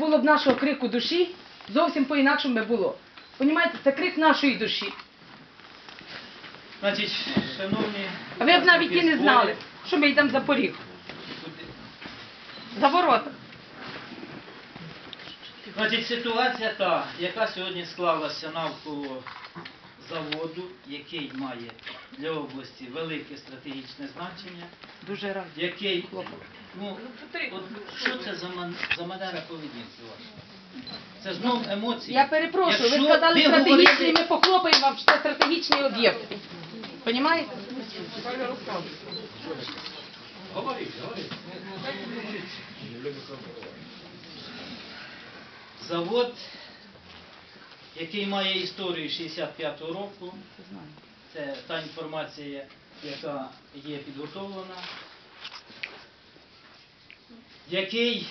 було б нашого крику душі, зовсім по-інакшому би було. Понімаєте, це крик нашої душі. Значить, шановні... А ви б навіть і не знали, що ми йдемо за поріг, за ворота. Значить, ситуація та, яка сьогодні склалася навколо заводу, який має для області велике стратегічне значення, Дуже раді. який, ну, от що це за, ман, за манера поведінки ваша? Це знов емоції. Я перепрошую, ви Якщо сказали ви стратегічний, говорите- ми похлопаємо вам, що це стратегічний об'єкт. Понімаєте? Завод, який має історію 65-го року, це та інформація, яка є підготовлена, який,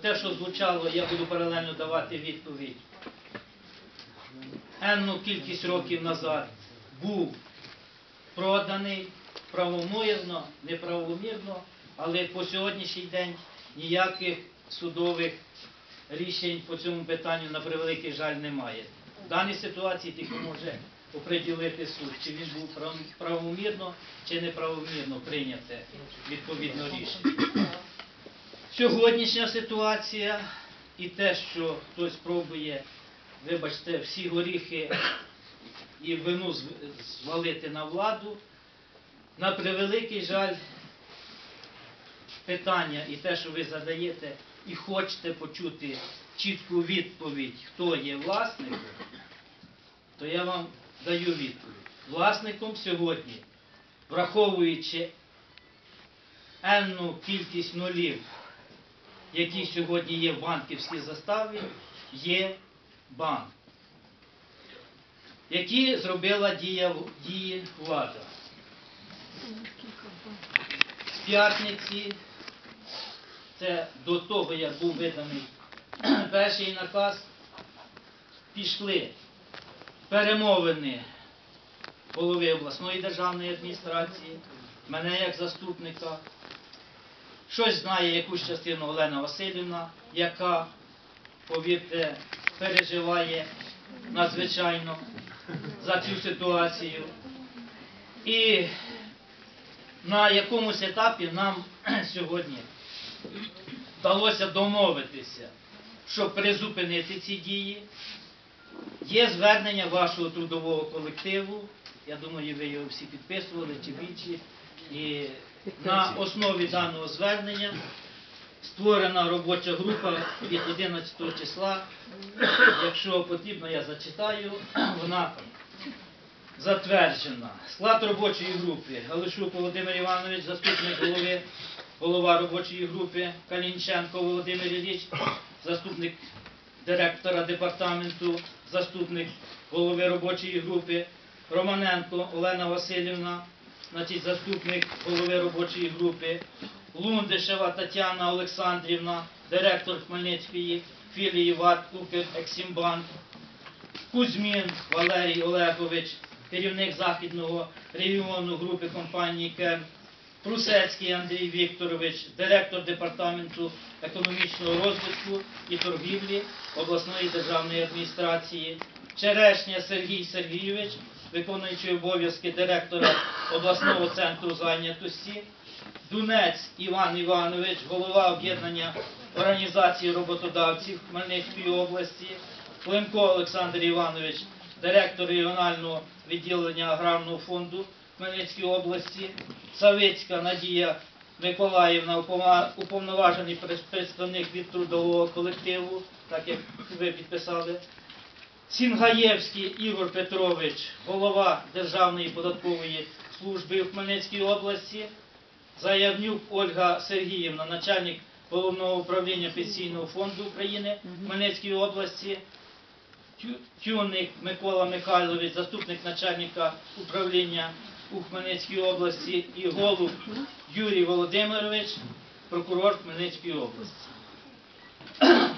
те, що звучало, я буду паралельно давати відповідь, енну кількість років назад був проданий правомірно, неправомірно, але по сьогоднішній день ніяких судових рішень по цьому питанню, на превеликий жаль, немає. В даній ситуації тільки може оприділити суд, чи він був правомірно чи неправомірно прийняте відповідне рішення. Сьогоднішня ситуація і те, що хтось пробує, вибачте, всі горіхи і вину звалити на владу, на превеликий жаль, питання і те, що ви задаєте, і хочете почути чітку відповідь, хто є власником, то я вам даю відповідь. Власником сьогодні, враховуючи енну кількість нулів, які сьогодні є в банківській заставі, є банк, які зробила дія, дії влада. З п'ятниці це до того, як був виданий перший наказ, пішли перемовини голови обласної державної адміністрації, мене як заступника. Щось знає якусь частину Олена Васильівна, яка, повірте, переживає надзвичайно за цю ситуацію. І на якомусь етапі нам сьогодні вдалося домовитися, щоб призупинити ці дії. Є звернення вашого трудового колективу. Я думаю, ви його всі підписували чи більші. І на основі даного звернення створена робоча група від 11 числа. Якщо потрібно, я зачитаю. Вона затверджена. Склад робочої групи. Галишук Володимир Іванович, заступник голови, голова робочої групи, Калінченко Володимир Ілліч, заступник директора департаменту, заступник голови робочої групи, Романенко Олена Васильівна, значить, заступник голови робочої групи, Лундишева Тетяна Олександрівна, директор Хмельницької філії ВАТ Укрексімбанк, Кузьмін Валерій Олегович, керівник західного регіону групи компанії КЕМ, Прусецький Андрій Вікторович, директор департаменту економічного розвитку і торгівлі обласної державної адміністрації, Черешня Сергій Сергійович, виконуючий обов'язки директора обласного центру зайнятості, Дунець Іван Іванович, голова об'єднання організації роботодавців Хмельницької області, Климко Олександр Іванович, директор регіонального відділення аграрного фонду Хмельницької області, Савицька Надія Миколаївна, уповноважений представник від трудового колективу, так як ви підписали. Сінгаєвський Ігор Петрович, голова Державної податкової служби в Хмельницькій області, Заявнюк Ольга Сергіївна, начальник головного управління Пенсійного фонду України в Хмельницькій області, Тюник Микола Михайлович, заступник начальника управління у Хмельницькій області, і Голуб Юрій Володимирович, прокурор Хмельницької області.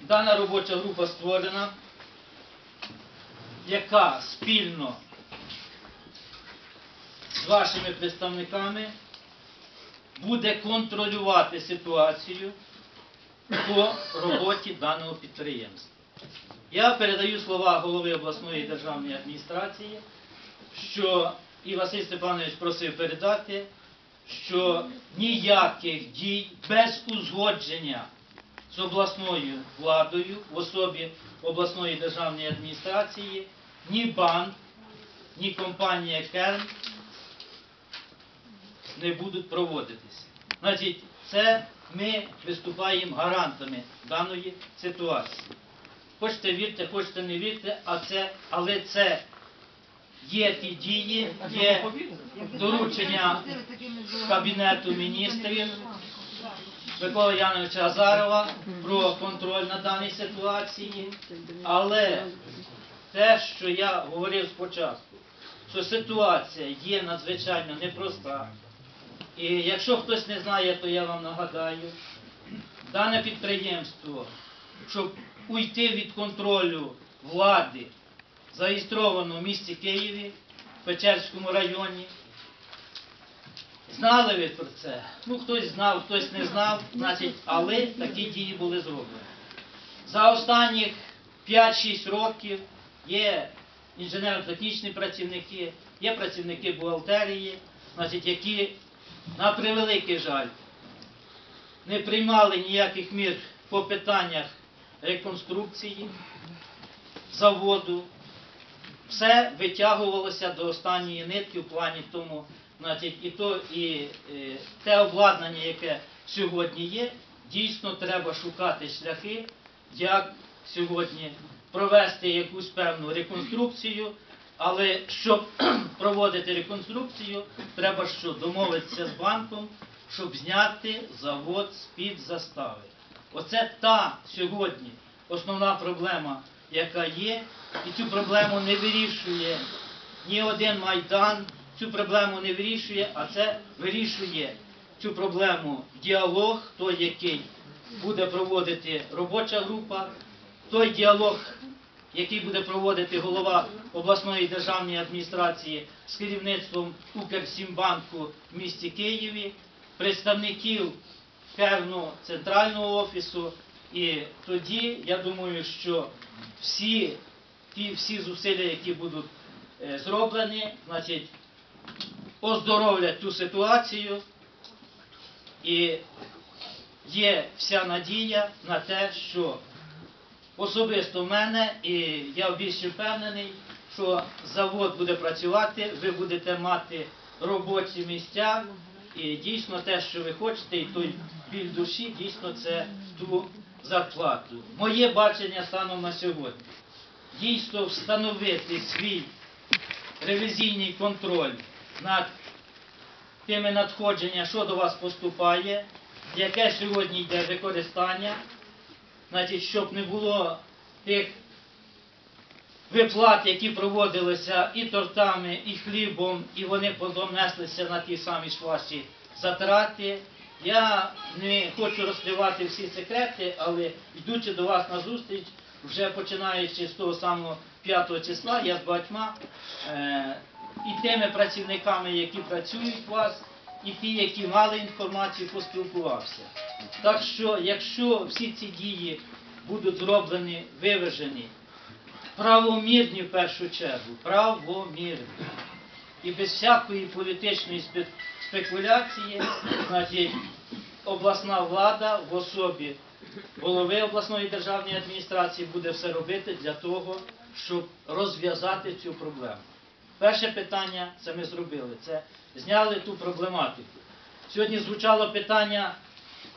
Дана робоча група створена, яка спільно з вашими представниками буде контролювати ситуацію по роботі даного підприємства. Я передаю слова голови обласної державної адміністрації, що і Василь Степанович просив передати, що ніяких дій без узгодження з обласною владою в особі обласної державної адміністрації, ні банк, ні компанія Керн не будуть проводитися. Значить, це ми виступаємо гарантами даної ситуації. Хочете вірте, хочете не вірте, а це, але це є ті дії, є доручення Кабінету міністрів. Миколи Яновича Азарова про контроль на даній ситуації. Але те, що я говорив спочатку, що ситуація є надзвичайно непроста. І якщо хтось не знає, то я вам нагадаю, дане підприємство, щоб уйти від контролю влади, зареєстровано в місті Києві, в Печерському районі. Знали ви про це? Ну, хтось знав, хтось не знав, значить, але такі дії були зроблені. За останніх 5-6 років є інженерно-технічні працівники, є працівники бухгалтерії, значить, які, на превеликий жаль, не приймали ніяких мір по питаннях реконструкції заводу. Все витягувалося до останньої нитки в плані тому, значить, і то і е, те обладнання, яке сьогодні є, дійсно треба шукати шляхи, як сьогодні провести якусь певну реконструкцію. Але щоб проводити реконструкцію, треба що домовитися з банком, щоб зняти завод з-під застави. Оце та сьогодні основна проблема, яка є, і цю проблему не вирішує ні один майдан, цю проблему не вирішує, а це вирішує цю проблему діалог, той, який буде проводити робоча група, той діалог, який буде проводити голова обласної державної адміністрації з керівництвом Укрсімбанку в місті Києві, представників певного центрального офісу. І тоді я думаю, що всі ті всі зусилля, які будуть е, зроблені, значить, оздоровлять ту ситуацію. І є вся надія на те, що особисто в мене, і я більш впевнений, що завод буде працювати, ви будете мати робочі місця, і дійсно те, що ви хочете, і той біль душі, дійсно це ту зарплату. Моє бачення станом на сьогодні. Дійсно встановити свій ревізійний контроль над тими надходженнями, що до вас поступає, яке сьогодні йде використання, значить, щоб не було тих виплат, які проводилися і тортами, і хлібом, і вони потім неслися на ті самі ж ваші затрати. Я не хочу розкривати всі секрети, але йдучи до вас на зустріч, вже починаючи з того самого 5 числа, я з багатьма е, і тими працівниками, які працюють у вас, і ті, які мали інформацію, поспілкувався. Так що, якщо всі ці дії будуть зроблені, виважені, правомірні в першу чергу, правомірні. І без всякої політичної спекуляції, значить, обласна влада в особі голови обласної державної адміністрації буде все робити для того, щоб розв'язати цю проблему. Перше питання це ми зробили. Це зняли ту проблематику. Сьогодні звучало питання,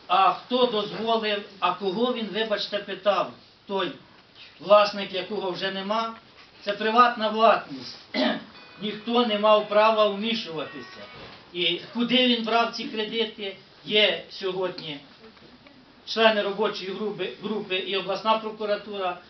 а хто дозволив, а кого він, вибачте, питав, той власник, якого вже нема, це приватна власність. Ніхто не мав права вмішуватися. І куди він брав ці кредити, є сьогодні члени робочої групи, групи і обласна прокуратура,